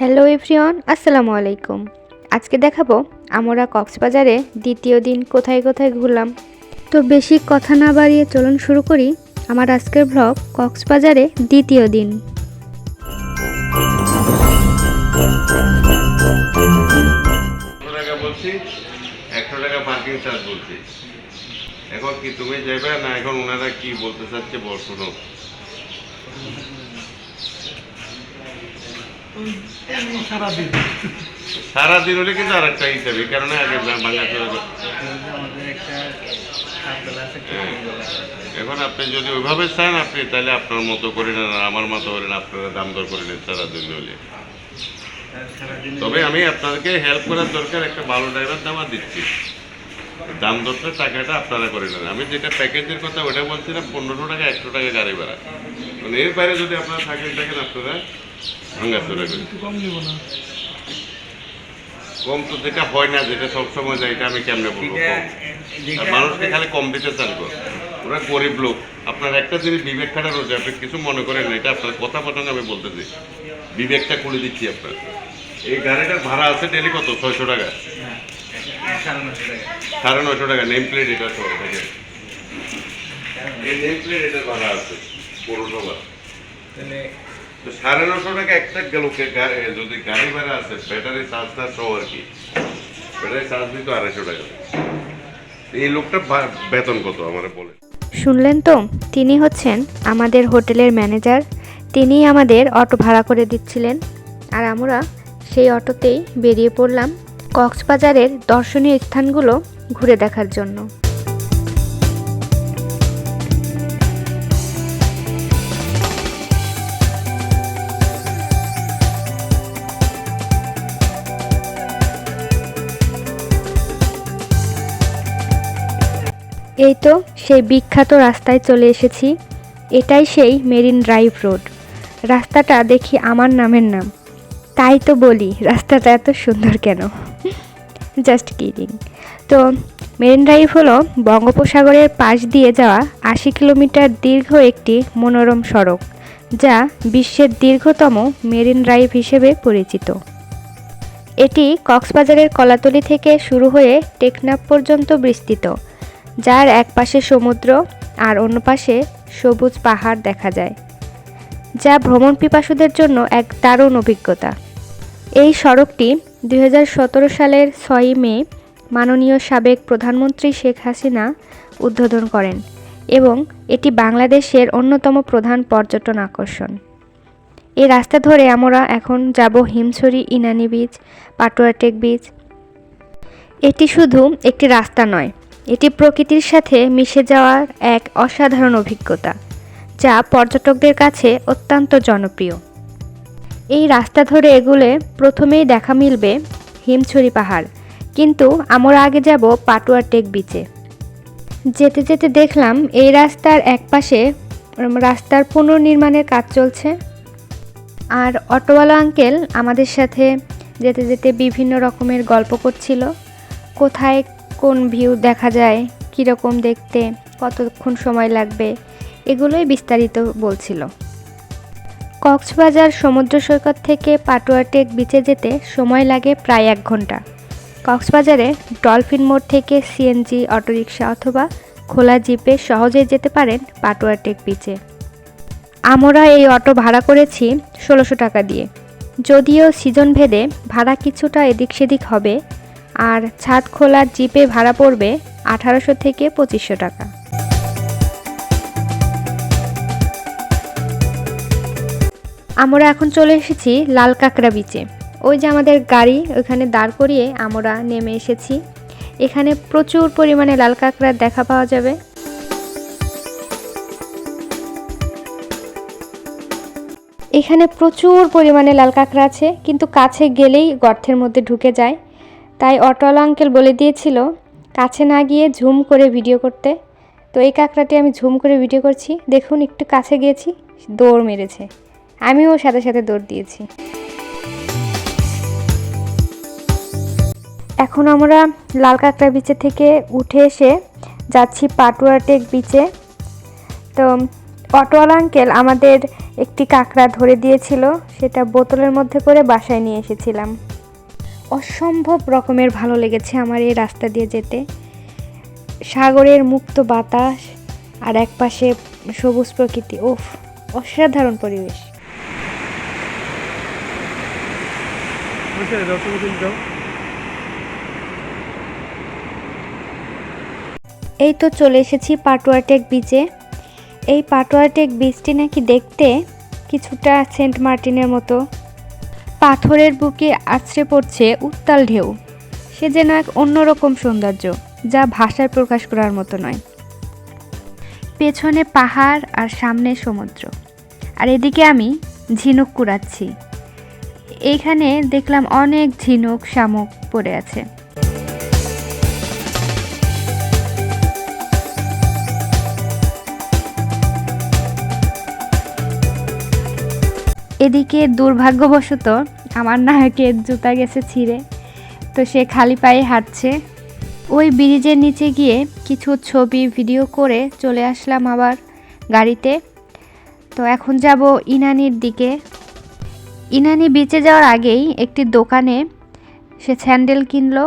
Hello everyone আসসালামু আলাইকুম আজকে দেখাবো আমরা কক্সবাজারে দ্বিতীয় দিন কোথায় কোথায় ঘুরলাম। তো বেশি কথা না বাড়িয়ে চলুন শুরু করি আমার আজকের ব্লগ কক্সবাজারে দ্বিতীয় দিন। এখন কি তুমি যাবে না এখন ওনারা কি বলতে চাচ্ছে বল শোনো। সারাদিন সারাদিন হলে কিন্তু আর একটা হিসাবে এই কারণে আগে বাংলা। এখন আপনি যদি ওইভাবে চান আপনি তাহলে আপনার মতো করে নেন আর আমার মতো করেন আপনারা দাম দর করে নেন সারাদিন হলে। তবে আমি আপনাদেরকে হেল্প করার দরকার একটা ভালো ড্রাইভার দামা দিচ্ছি। দাম দরটা টাকাটা আপনারা করে নেন। আমি যেটা প্যাকেজের কথা ওটা বলছিলাম পনেরোশো টাকা একশো টাকা গাড়ি ভাড়া। মানে এর বাইরে যদি আপনারা থাকেন থাকেন আপনারা ভাঙ্গা চলে যাবেন কম নেব না কম তো যেটা হয় না যেটা সবসময় যায় এটা আমি কেমনে বলব? মানুষকে খালি কম দিতে চান ওরা গরিব লোক। আপনার একটা জিনিস বিবেক খাটা রয়েছে আপনি কিছু মনে করেন না এটা আপনার কথা প্রসঙ্গে আমি বলতেছি। বিবেকটা খুলে দিচ্ছি আপনার। এই গাড়িটার ভাড়া আছে ডেলি কত? ছয়শো টাকা। সাড়ে নশো টাকা। নেম প্লেট এটা সহ এই নেম প্লেট এটার ভাড়া আছে। পৌরসভা। সাড়ে নশো টাকা একটা গেল কে- গা- এ, যদি গাড়ি ভাড়া আছে ব্যাটারি সহ আর কি। ব্যাটারি চার্জ দিত আড়াইশো টাকা। এই লোকটা বেতন কত আমার বলে। শুনলেন তো? তিনি হচ্ছেন আমাদের হোটেলের ম্যানেজার। তিনিই আমাদের অটো ভাড়া করে দিচ্ছিলেন। আর আমরা সেই অটোতেই বেরিয়ে পড়লাম কক্সবাজারের দর্শনীয় স্থানগুলো ঘুরে দেখার জন্য। এই তো সেই বিখ্যাত রাস্তায় চলে এসেছি। এটাই সেই মেরিন ড্রাইভ রোড। রাস্তাটা দেখি আমার নামের নাম। তাই তো বলি, রাস্তাটা এত সুন্দর কেন? Just kidding. তো মেরিন ড্রাইভ হলো বঙ্গোপসাগরের পাশ দিয়ে যাওয়া আশি কিলোমিটার দীর্ঘ একটি মনোরম সড়ক, যা বিশ্বের দীর্ঘতম মেরিন ড্রাইভ হিসেবে পরিচিত। এটি কক্সবাজারের কলাতলি থেকে শুরু হয়ে টেকনাফ পর্যন্ত বিস্তৃত। যার এক পাশে সমুদ্র আর অন্য পাশে সবুজ পাহাড় দেখা যায়, যা ভ্রমণ পিপাসুদের জন্য এক দারুণ অভিজ্ঞতা। এই সড়কটি দুই হাজার সতেরো সালের ছয়ই মে মাননীয় সাবেক প্রধানমন্ত্রী শেখ হাসিনা উদ্বোধন করেন এবং এটি বাংলাদেশের অন্যতম প্রধান পর্যটন আকর্ষণ। এই রাস্তা ধরে আমরা এখন যাব হিমছড়ি, ইনানি বিচ, পাটুয়াটেক বিচ। এটি শুধু একটি রাস্তা নয় এটি প্রকৃতির সাথে মিশে যাওয়ার এক অসাধারণ অভিজ্ঞতা, যা পর্যটকদের কাছে অত্যন্ত জনপ্রিয়। এই রাস্তা ধরে এগুলে প্রথমেই দেখা মিলবে হিমছড়ি পাহাড়, কিন্তু আমরা আগে যাব পাটুয়া টেক বিচে। যেতে যেতে দেখলাম এই রাস্তার একপাশে রাস্তার পুনর্নির্মাণের কাজ চলছে। আর অটোওয়ালা আঙ্কেল আমাদের সাথে যেতে যেতে বিভিন্ন রকমের গল্প করছিল, কোথায় কোন ভিউ দেখা যায়, কীরকম দেখতে, কতক্ষণ সময় লাগবে, এগুলোই বিস্তারিত বলছিল। কক্সবাজার সমুদ্র সৈকত থেকে পাটুয়াটেক বিচে যেতে সময় লাগে প্রায় এক ঘণ্টা। কক্সবাজারে ডলফিন মোড় থেকে সিএনজি, অটোরিকশা অথবা খোলা জিপে সহজেই যেতে পারেন পাটুয়াটেক বিচে। আমরা এই অটো ভাড়া করেছি ষোলোশো টাকা দিয়ে। যদিও সিজন ভেদে ভাড়া কিছুটা এদিক সেদিক হবে আর ছাদ খোলার জিপে ভাড়া পড়বে আঠারোশো থেকে পঁচিশশো টাকা। আমরা এখন চলে এসেছি লাল কাঁকড়া বিচে ওই যে আমাদের গাড়ি ওখানে দাঁড় করিয়ে আমরা নেমে এসেছি। এখানে প্রচুর পরিমাণে লাল কাঁকড়ার দেখা পাওয়া যাবে। এখানে প্রচুর পরিমাণে লাল কাঁকড়া আছে, কিন্তু কাছে গেলেই গর্তের মধ্যে ঢুকে যায়। তাই অটোওয়ালা আঙ্কেল বলে দিয়েছিল, কাছে না গিয়ে ঝুম করে ভিডিও করতে। তো এই কাঁকড়াটি আমি ঝুম করে ভিডিও করছি। দেখুন, একটু কাছে গিয়েছি, দৌড় মেরেছে। আমিও সাথে সাথে দৌড় দিয়েছি। এখন আমরা লাল কাঁকড়া বিচে থেকে উঠে এসে যাচ্ছি পাটুয়াটেক বিচে তো অটোওয়ালা আঙ্কেল আমাদের একটি কাঁকড়া ধরে দিয়েছিল, সেটা বোতলের মধ্যে করে বাসায় নিয়ে এসেছিলাম। অসম্ভব রকমের ভালো লেগেছে আমার এই রাস্তা দিয়ে যেতে। সাগরের মুক্ত বাতাস আর একপাশে সবুজ প্রকৃতি ওফ অসাধারণ পরিবেশ। এই তো চলে এসেছি পাটুয়াটেক বিচে। এই পাটুয়াটেক বিচটি নাকি দেখতে কিছুটা সেন্ট মার্টিনের মতো। পাথরের বুকে আছড়ে পড়ছে উত্তাল ঢেউ। সে যেন এক অন্যরকম সৌন্দর্য, যা ভাষায় প্রকাশ করার মতো নয়। পেছনে পাহাড় আর সামনে সমুদ্র। আর এদিকে আমি ঝিনুক কুড়াচ্ছি। এইখানে দেখলাম অনেক ঝিনুক শামুক পড়ে আছে। এদিকে দুর্ভাগ্যবশত আমার নায়কের জুতা গেছে ছিঁড়ে, তো সে খালি পায়ে হাঁটছে। ওই ব্রিজের নিচে গিয়ে কিছু ছবি, ভিডিও করে চলে আসলাম আবার গাড়িতে। তো এখন যাব ইনানির দিকে। ইনানি বিচে যাওয়ার আগেই একটি দোকানে সে স্যান্ডেল কিনলো।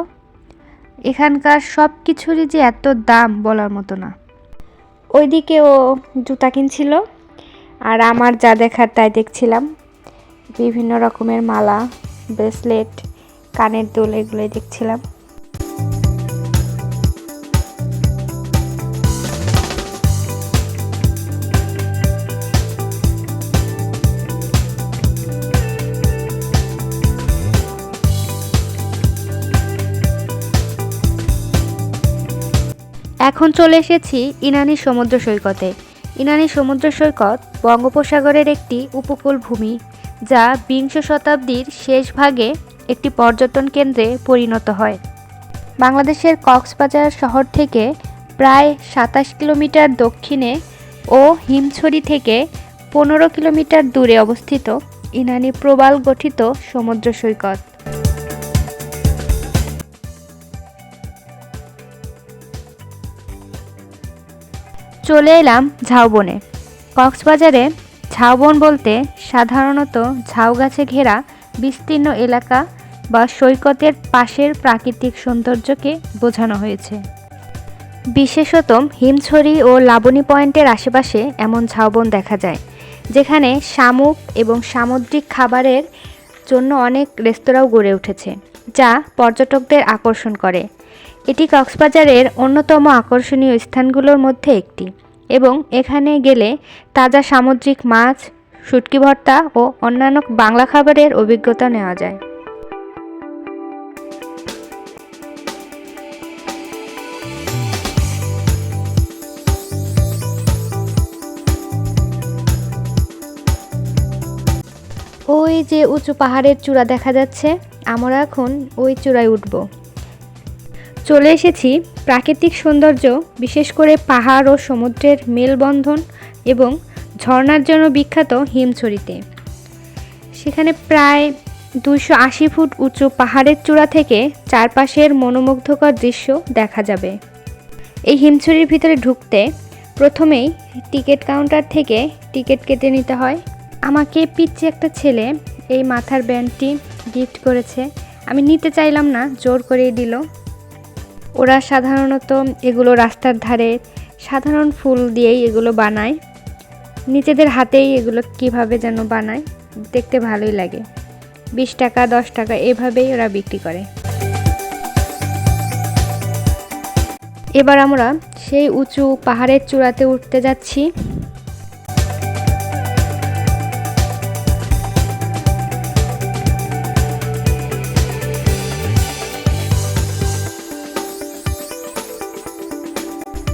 এখানকার সব কিছুরই যে এত দাম বলার মতো না। ওইদিকে ও জুতা কিনছিল, আর আমার যা দেখার তাই দেখছিলাম। বিভিন্ন রকমের মালা, ব্রেসলেট, কানের দুল এগুলোই দেখছিলাম। এখন চলে এসেছি ইনানি সমুদ্র সৈকতে। ইনানি সমুদ্র সৈকত বঙ্গোপসাগরের একটি উপকূল ভূমি যা বিংশ শতাব্দীর শেষ ভাগে একটি পর্যটন কেন্দ্রে পরিণত হয়। বাংলাদেশের কক্সবাজার শহর থেকে প্রায় সাতাশ কিলোমিটার দক্ষিণে ও হিমছড়ি থেকে পনেরো কিলোমিটার দূরে অবস্থিত ইনানি প্রবাল গঠিত সমুদ্র সৈকত। চলে এলাম ঝাউবনে। কক্সবাজারে ঝাউবন বলতে সাধারণত ঝাউ গাছে ঘেরা বিস্তীর্ণ এলাকা বা সৈকতের পাশের প্রাকৃতিক সৌন্দর্যকে বোঝানো হয়েছে। বিশেষত হিমছড়ি ও লাবণী পয়েন্টের আশেপাশে এমন ঝাউবন দেখা যায়, যেখানে শামুক এবং সামুদ্রিক খাবারের জন্য অনেক রেস্তোরাঁও গড়ে উঠেছে, যা পর্যটকদের আকর্ষণ করে। এটি কক্সবাজারের অন্যতম আকর্ষণীয় স্থানগুলোর মধ্যে একটি। এবং এখানে গেলে তাজা সামুদ্রিক মাছ, শুটকি ভর্তা ও অন্যান্য বাংলা খাবারের অভিজ্ঞতা নেওয়া যায়। ওই যে উঁচু পাহাড়ের চূড়া দেখা যাচ্ছে, আমরা এখন ওই চূড়ায় উঠব। চলে এসেছি প্রাকৃতিক সৌন্দর্য, বিশেষ করে পাহাড় ও সমুদ্রের মেলবন্ধন এবং ঝর্ণার জন্য বিখ্যাত হিমছড়িতে। সেখানে প্রায় দুশো আশি ফুট উঁচু পাহাড়ের চূড়া থেকে চারপাশের মনোমুগ্ধকর দৃশ্য দেখা যাবে। এই হিমছড়ির ভিতরে ঢুকতে প্রথমেই টিকিট কাউন্টার থেকে টিকিট কেটে নিতে হয়। আমাকে পিচ্ছি একটা ছেলে এই মাথার ব্যান্ডটি গিফট করেছে। আমি নিতে চাইলাম না, জোর করেই দিল। ওরা সাধারণত এগুলো রাস্তার ধারে সাধারণ ফুল দিয়েই এগুলো বানায়। নিজেদের হাতেই এগুলো কীভাবে যেন বানায়, দেখতে ভালোই লাগে। বিশ টাকা, দশ টাকা এভাবেই ওরা বিক্রি করে। এবার আমরা সেই উঁচু পাহাড়ের চূড়াতে উঠতে যাচ্ছি।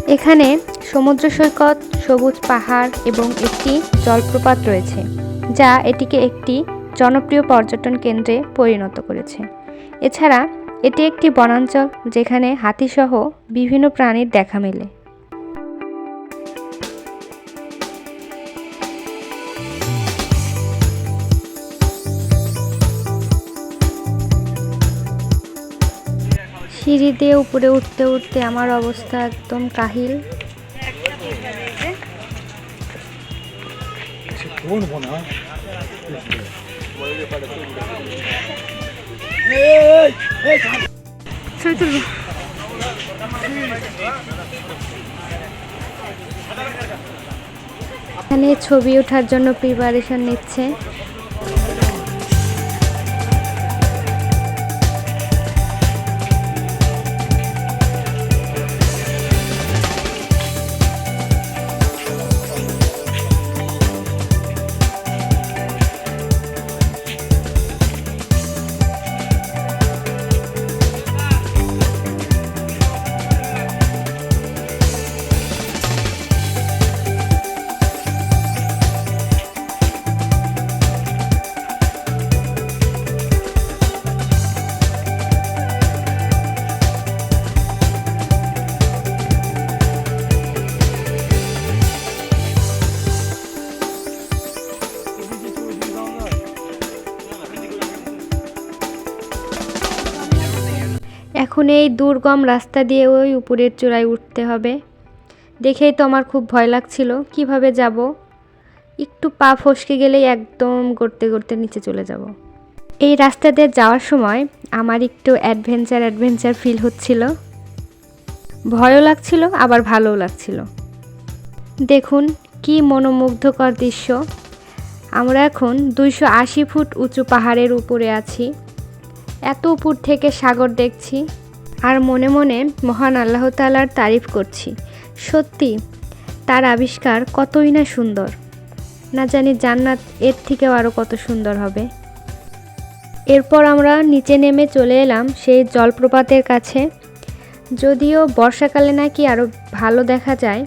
এখানে সমুদ্র সৈকত, সবুজ পাহাড় এবং একটি জলপ্রপাত রয়েছে, যা এটিকে একটি জনপ্রিয় পর্যটন কেন্দ্রে পরিণত করেছে। এছাড়া এটি একটি বনাঞ্চল যেখানে হাতিসহ বিভিন্ন প্রাণীর দেখা মেলে। সিঁড়ি দিয়ে উপরে উঠতে উঠতে আমার অবস্থা একদম কাহিল। এখানে ছবি ওঠার জন্য প্রিপারেশন নিচ্ছে। এখন এই দুর্গম রাস্তা দিয়ে ওই উপরের চূড়ায় উঠতে হবে। দেখেই তো আমার খুব ভয় লাগছিল, কীভাবে যাব? একটু পা ফসকে গেলেই একদম গড়তে গড়তে নিচে চলে যাব। এই রাস্তা দিয়ে যাওয়ার সময় আমার একটু অ্যাডভেঞ্চার অ্যাডভেঞ্চার ফিল হচ্ছিল। ভয়ও লাগছিল, আবার ভালোও লাগছিল। দেখুন, কি মনোমুগ্ধকর দৃশ্য। আমরা এখন দুইশো আশি ফুট উঁচু পাহাড়ের উপরে আছি। এত উপর থেকে সাগর দেখছি। আর মনে মনে মহান আল্লাহ তালার তারিফ করছি। সত্যি, তার আবিষ্কার কতই না সুন্দর। না জানি জান্নাত এর থেকেও আরও কত সুন্দর হবে। এরপর আমরা নিচে নেমে চলে এলাম সেই জলপ্রপাতের কাছে। যদিও বর্ষাকালে নাকি আরও ভালো দেখা যায়।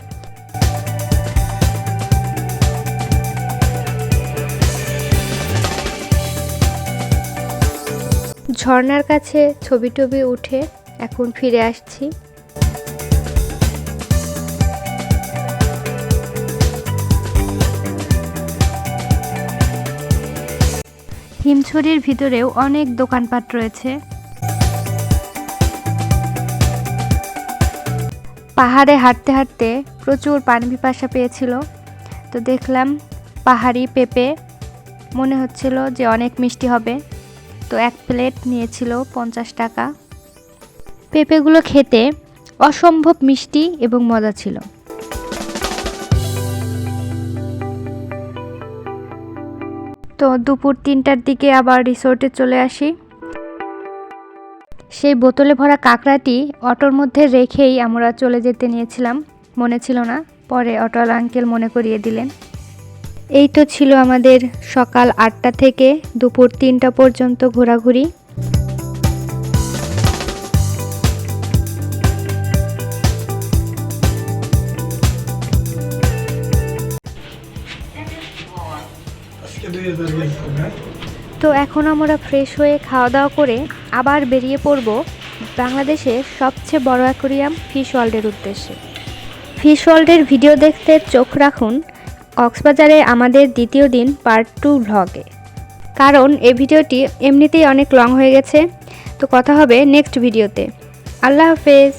ঝর্নার কাছে ছবি টবি উঠে এখন ফিরে আসছি। হিমছড়ির ভিতরেও অনেক দোকানপাট রয়েছে। পাহাড়ে হাঁটতে হাঁটতে প্রচুর পানি পিপাসা পেয়েছিল। তো দেখলাম পাহাড়ি পেঁপে, মনে হচ্ছিল যে অনেক মিষ্টি হবে। তো এক প্লেট নিয়েছিল পঞ্চাশ টাকা। পেঁপেগুলো খেতে অসম্ভব মিষ্টি এবং মজা ছিল। তো দুপুর তিনটার দিকে আবার রিসোর্টে চলে আসি। সেই বোতলে ভরা কাঁকড়াটি অটোর মধ্যে রেখেই আমরা চলে যেতে নিয়েছিলাম। মনে ছিল না, পরে অটোওয়ালা আঙ্কেল মনে করিয়ে দিলেন। এই তো ছিল আমাদের সকাল আটটা থেকে দুপুর তিনটা পর্যন্ত ঘোরাঘুরি। তো এখন আমরা ফ্রেশ হয়ে খাওয়া দাওয়া করে আবার বেরিয়ে পড়ব বাংলাদেশের সবচেয়ে বড় অ্যাকোরিয়াম ফিশ ওয়ার্ল্ডের উদ্দেশ্যে। ফিশ ওয়ার্ল্ডের ভিডিও দেখতে চোখ রাখুন কক্সবাজারে আমাদের দ্বিতীয় দিন পার্ট টু ভ্লগে কারণ এই ভিডিওটি এমনিতেই অনেক লং হয়ে গেছে। তো কথা হবে নেক্সট ভিডিওতে আল্লাহ হাফেজ।